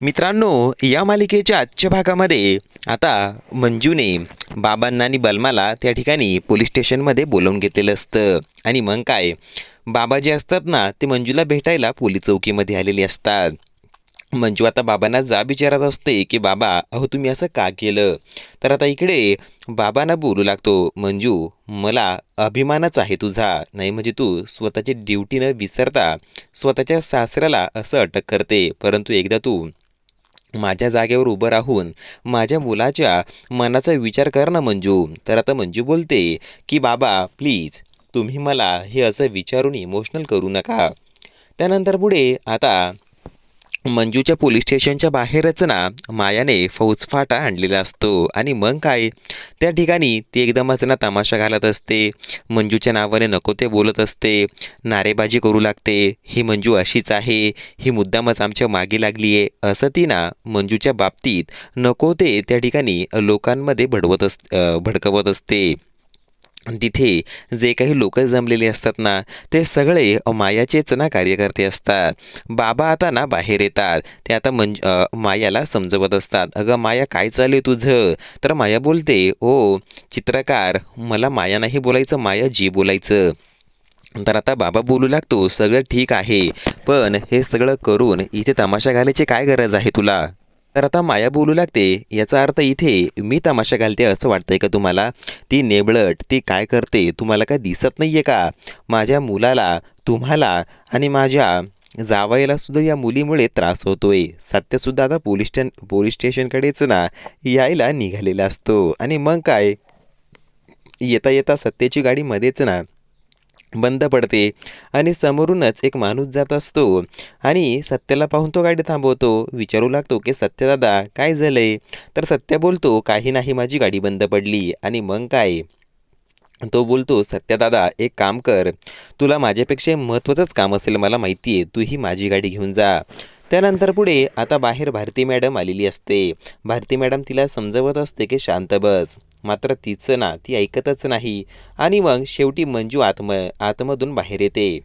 मित्रांनो या मालिकेच्या आजच्या भागामध्ये आता मंजूने बाबांना आणि बलमाला त्या ठिकाणी पोलीस स्टेशनमध्ये बोलवून घेतलेलं असतं. आणि मग काय? बाबा जे असतात ना ते मंजूला भेटायला पोलीस चौकीमध्ये आलेले असतात. मंजू आता बाबांना जा विचारत असते की बाबा अहो तुम्ही असं का केलं? तर आता इकडे बाबांना बोलू लागतो मंजू मला अभिमानच आहे तुझा. नाही म्हणजे तू स्वतःची ड्युटी न विसरता स्वतःच्या सासऱ्याला असं अटक करते. परंतु एकदा तू माझ्या जागेवर उभं राहून माझ्या मुलाच्या मनाचा विचार कर ना मंजू. तर आता मंजू बोलते की बाबा प्लीज तुम्ही मला हे असं विचारून इमोशनल करू नका. त्यानंतर पुढे आता मंजूच्या पोलीस स्टेशनच्या बाहेरच ना मायाने फौजफाटा आणलेला असतो. आणि मग काय? त्या ठिकाणी ती एकदमच ना तमाशा घालत असते. मंजूच्या नावाने नको ते बोलत असते. नारेबाजी करू लागते. ही मंजू अशीच आहे. ही मुद्दामच आमच्या मागे लागली आहे. असं ती ना मंजूच्या बाबतीत नको ते त्या ठिकाणी लोकांमध्ये भडवत अस भडकवत असते. तिथे जे काही लोक जमलेले असतात ना ते सगळे मायाचेच ना कार्यकर्ते असतात. बाबा आता ना बाहेर येतात. ते आता मंज मायाला समजवत असतात. अगं माया काय चालू आहे तुझं? तर माया बोलते ओ चित्रकार मला माया नाही बोलायचं माया जी बोलायचं. तर आता बाबा बोलू लागतो सगळं ठीक आहे पण हे सगळं करून इथे तमाशा घालायची काय गरज आहे तुला? तर आता माया बोलू लागते. याचा अर्थ इथे मी तमाशा घालते असं वाटतंय का तुम्हाला? ती नेबळट ती काय करते तुम्हाला काय दिसत नाही आहे का? माझ्या मुलाला तुम्हाला आणि माझ्या जावायला सुद्धा या मुलीमुळे त्रास होतोय. सत्यसुद्धा आता पोलीस स्टॅन पोलीस स्टेशनकडेच ना यायला निघालेला असतो. आणि मग काय? येता येता सत्याची गाडी मध्येच ना. बंद पडते आणि समोरूनच एक माणूस जात असतो आणि सत्याला पाहून तो गाडी थांबवतो. विचारू लागतो की सत्यदादा काय काय झालंय? तर सत्य बोलतो काही नाही माझी गाडी बंद पडली. आणि मग काय? तो बोलतो सत्यदादा एक काम कर. तुला माझ्यापेक्षा महत्त्वाचंच काम असेल मला माहिती आहे. तू ही माझी गाडी घेऊन जा. त्यानंतर पुढे आता बाहेर भारती मॅडम आलेली असते. भारती मॅडम तिला समजवत असते की शांत बस. मात्र तिचं ना ती ऐकतच नाही. आणि मग शेवटी मंजू आतम आतमधून बाहेर येते.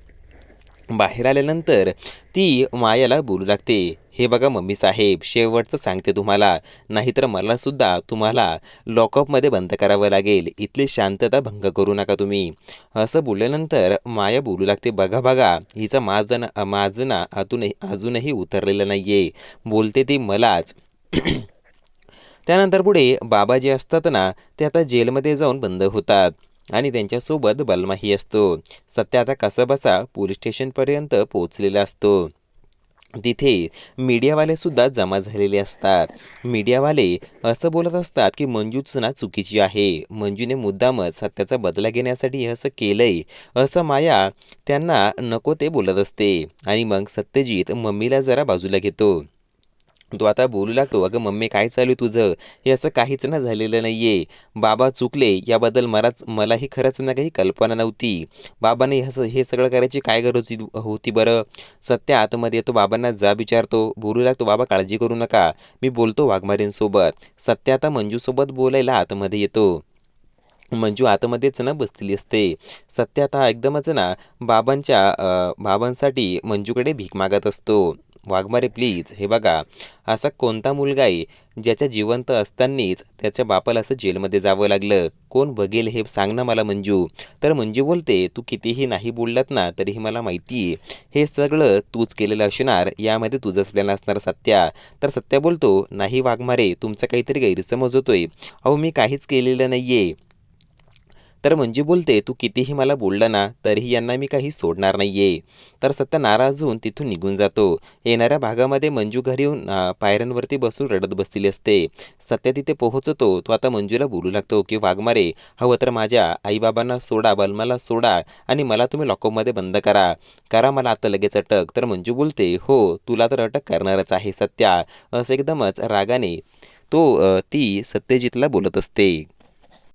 बाहेर आल्यानंतर ती मायाला बोलू लागते. हे बघा मम्मी साहेब शेवटचं सांगते तुम्हाला. नाहीतर मलासुद्धा तुम्हाला लॉकअपमध्ये बंद करावं लागेल. इथली शांतता भंग करू नका तुम्ही. असं बोलल्यानंतर माया बोलू लागते बघा बघा हिचं माझं ना माझं ना अजूनही अजूनही उतरलेलं नाही आहे बोलते ती मलाच. त्यानंतर पुढे बाबा जे असतात ना ते आता जेलमध्ये जाऊन बंद होतात आणि त्यांच्यासोबत बलमाही असतो. सत्य आता कसाबसा पोलीस स्टेशनपर्यंत पोहोचलेला असतो. तिथे मीडियावालेसुद्धा जमा झालेले असतात. मीडियावाले असं बोलत असतात की मंजूच ना चुकीची आहे. मंजूने मुद्दामच सत्याचा बदला घेण्यासाठी असं केलंय. असं माया त्यांना नको ते बोलत असते. आणि मग सत्यजित मम्मीला जरा बाजूला घेतो. तो आता बोलू लागतो अगं मम्मी काय चालू आहे तुझं? हे असं काहीच ना झालेलं नाही आहे बाबा चुकले याबद्दल मलाच मलाही खरंच ना काही कल्पना नव्हती. बाबाने असं हे सगळं करायची काय गरज होती बरं? सत्य आतमध्ये येतो बाबांना जा विचारतो. बोलू लागतो बाबा काळजी करू नका. मी बोलतो वाघमारेंसोबत. सत्य आता मंजूसोबत बोलायला आतमध्ये येतो. मंजू आतमध्येच ना बसलेली असते. सत्य आता एकदमच ना बाबांच्या बाबांसाठी मंजूकडे भीक मागत असतो. वाघमारे प्लीज हे बघा असा कोणता मुलगा आहे ज्याच्या जिवंत असतानाच त्याच्या बापाला असं जेलमध्ये जावं लागलं? कोण बघेल हे सांग ना मला मंजू. तर मंजू बोलते तू कितीही नाही बोललात ना तरीही मला माहिती आहे हे सगळं तूच केलेलं असणार यामध्ये तुझंच प्लॅन असणार सत्या. तर सत्या बोलतो नाही वाघमारे तुमचा काहीतरी गैरसमज होतोय. अहो मी काहीच केलेलं नाही आहे तर मंजू बोलते तू कितीही मला बोललं ना तरीही यांना मी काही सोडणार नाही आहे तर सत्य नाराज होऊन तिथून निघून जातो. येणाऱ्या भागामध्ये मंजू घरी येऊन पायऱ्यांवरती बसून रडत बसलेली असते. सत्य तिथे पोहोचतो. तो आता मंजूला बोलू लागतो की वाघमारे हवं तर माझ्या आईबाबांना सोडा बलमाला सोडा आणि मला तुम्ही लॉकअपमध्ये बंद करा. करा मला आता लगेच अटक. तर मंजू बोलते हो तुला तर अटक करणारच आहे सत्या. असं एकदमच रागाने तो ती सत्यजितला बोलत असते.